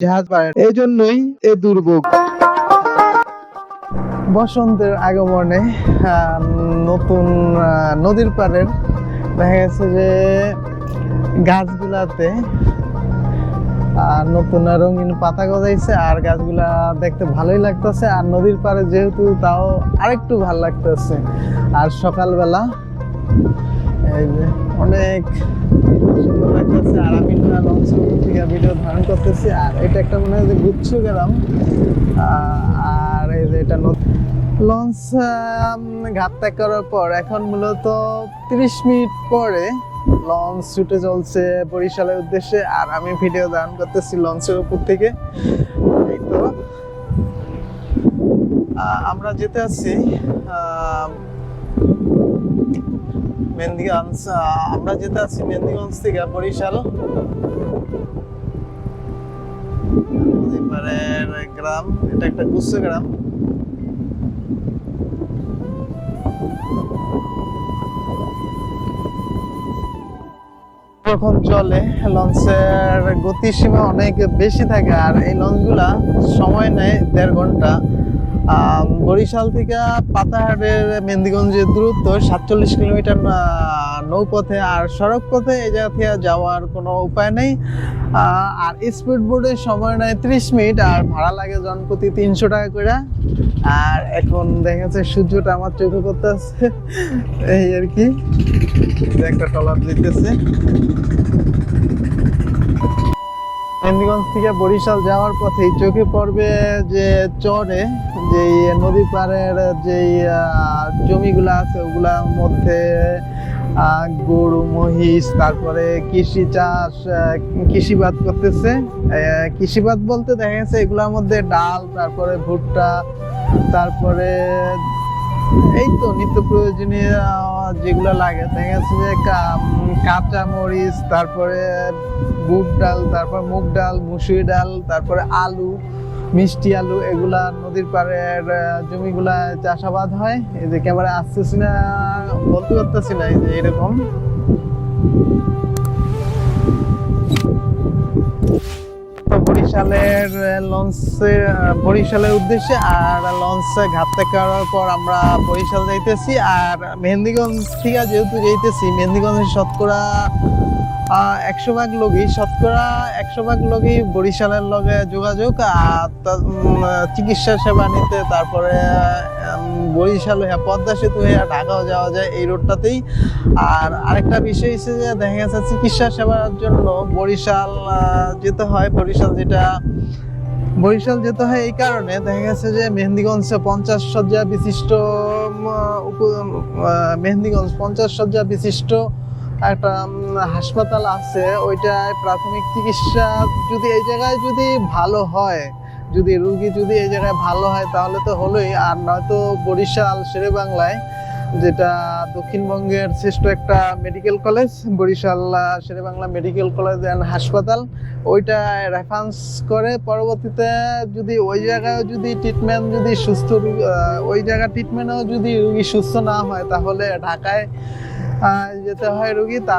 জাহাজ পায় এই জন্যই এ দুর্ভোগ। বসন্তের আগমনে নতুন নদীর পাড়ের দেখা গেছে যে গাছগুলাতে আর নতুন রঙিন পাতা গজাইছে আর গাছগুলা দেখতে ভালোই লাগতেছে। আর নদীর পাড়ে যেহেতু তাও আরেকটু ভালো লাগতেছে। আর সকালবেলা এই যে অনেক সুন্দর লাগতেছে আর আমি লঞ্চ থেকে ভিডিও ধারণ করতেছি। আর এটা একটা মনে হয় যে গুচ্ছ আহ, আর এই যে এটা লঞ্চ ঘাট ত্যাগ করার পর এখন মূলত তিরিশ মিনিট পরে লঞ্চ ছুটে চলছে বরিশালের উদ্দেশ্যে। আর আমি ভিডিও ধারণ করতেছি লঞ্চের উপর থেকে। তো। আমরা যেতে আছি মেহেন্দিগঞ্জ আমরা যেতে আছি মেহেন্দিগঞ্জ থেকে বরিশাল। নদীপাড়ের গ্রাম এটা একটা গুচ্ছ গ্রাম। যখন চলে, লঞ্চের গতিসীমা অনেক বেশি থাকে আর এই লঞ্চগুলা সময় নেয় দেড় ঘণ্টা। বরিশাল থেকে পাতাহাটের মেহেন্দিগঞ্জের দূরত্ব সাতচল্লিশ কিলোমিটার নৌপথে আর সড়ক পথে এই জায়গা থেকে যাওয়ার কোনো উপায় নেই। আর স্পিড বোর্ডে সময় নেয় ত্রিশ মিনিট আর ভাড়া লাগে জনপ্রতি তিনশো টাকা করে। আর এখন দেখা যাচ্ছে সূর্যটা আমার চোখে করতে আছে এই আর কি একটা টলার দিতেছে। মেহেন্দিগঞ্জ থেকে বরিশাল যাওয়ার পথে চোখে পড়বে যে চরে যে নদী পাড়ের যে জমিগুলো আছে ওগুলার মধ্যে গরু, মহিষ, তারপরে কৃষি চাষ কৃষিবাদ করতেছে। কৃষিবাদ বলতে দেখা গেছে এগুলোর মধ্যে ডাল, তারপরে ভুট্টা, তারপরে এই তো নিত্য প্রয়োজনীয় যেগুলো লাগে। দেখা যাচ্ছে যে কাঁচা মরিচ, তারপরে বুট ডাল, তারপর মুগ ডাল, মুসুরি ডাল, তারপরে আলু, মিষ্টি আলু, এগুলা নদীর পাড়ের জমিগুলা চাষাবাদ হয়। এই যে ক্যামেরা আসতেছি না, বলতে পারতেছি না এই যে এরকম। বরিশালের লঞ্চে বরিশালের উদ্দেশ্যে আর লঞ্চে ঘাট থেকে করার পর আমরা বরিশাল যাইতেছি। আর মেহেন্দিগঞ্জ থেকে যেহেতু যাইতেছি, মেহেন্দিগঞ্জের শতকরা একশো ভাগ লোকই শতকরা একশো ভাগ লোকই বরিশালের লগে যোগাযোগ, আর চিকিৎসা সেবা নিতে, তারপরে বরিশাল হয়ে পদ্মা সেতু হয়ে ঢাকাও যাওয়া যায় এই রোডটাতেই। আর আরেকটা বিষয় হচ্ছে যে, দেখা গেছে চিকিৎসা সেবার জন্য বরিশাল যেতে হয়, বরিশাল যেটা, বরিশাল যেতে হয় এই কারণে দেখা গেছে যে, মেহেন্দিগঞ্জে পঞ্চাশ শয্যা বিশিষ্ট মেহেন্দিগঞ্জ পঞ্চাশ শয্যা বিশিষ্ট একটা হাসপাতাল আছে, ওইটায় প্রাথমিক চিকিৎসা যদি এই জায়গায় যদি ভালো হয়, যদি রুগী যদি এই জায়গায় ভালো হয়, তাহলে তো হলোই। আর নয়তো বরিশাল শেরে বাংলায় যেটা দক্ষিণবঙ্গের শ্রেষ্ঠ একটা medical college Barishal Sher-e Bangla medical college and হাসপাতাল ওইটা রেফারেন্স করে। পরবর্তীতে যদি ওই জায়গায় যদি ট্রিটমেন্ট যদি সুস্থ ওই জায়গা ট্রিটমেন্টও যদি রুগী সুস্থ না হয়, তাহলে ঢাকায় যেতে হয় রুগী। তা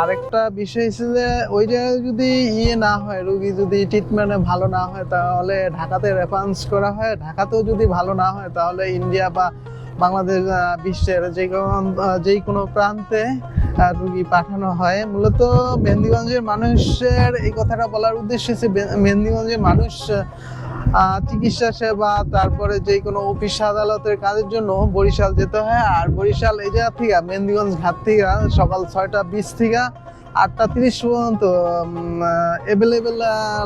আরেকটা বিষয় হচ্ছে যে, ওই জায়গায় যদি ইয়ে না হয়, রুগী যদি ট্রিটমেন্টে ভালো না হয়, তাহলে ঢাকাতে রেফারেন্স করা হয়। ঢাকাতেও যদি ভালো না হয়, তাহলে ইন্ডিয়া বা বাংলাদেশ বিশ্বের যে যেই কোনো প্রান্তে রুগী পাঠানো হয়। মূলত মেহেন্দিগঞ্জের মানুষের এই কথাটা বলার উদ্দেশ্য হচ্ছে মেহেন্দিগঞ্জের মানুষ চিকিৎসা সেবা, তারপরে যে কোনো অফিস আদালতের কাজের জন্য বরিশাল যেতে হয়। আর বরিশাল এই জায়গা থেকে মেহেন্দিগঞ্জ ঘাট থেকে সকাল ছয়টা বিশ থেকে আটটা তিরিশ পর্যন্ত অ্যাভেলেবেল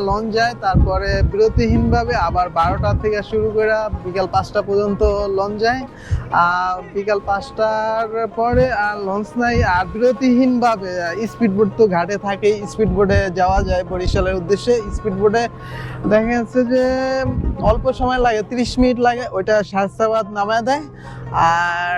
লঞ্চ যায়। তারপরে বিরতিহীনভাবে আবার বারোটা থেকে শুরু করে বিকাল পাঁচটা পর্যন্ত লঞ্চ যায়। আর বিকাল পাঁচটার পরে আর লঞ্চ নাই। আর বিরতিহীনভাবে স্পিড বোট তো ঘাটে থাকে স্পিড বোটে যাওয়া যায় বরিশালের উদ্দেশ্যে। স্পিড বোটে দেখা যাচ্ছে যে, অল্প সময় লাগে, তিরিশ মিনিট লাগে, ওইটা শাহসাবাদ নামায় দেয়। আর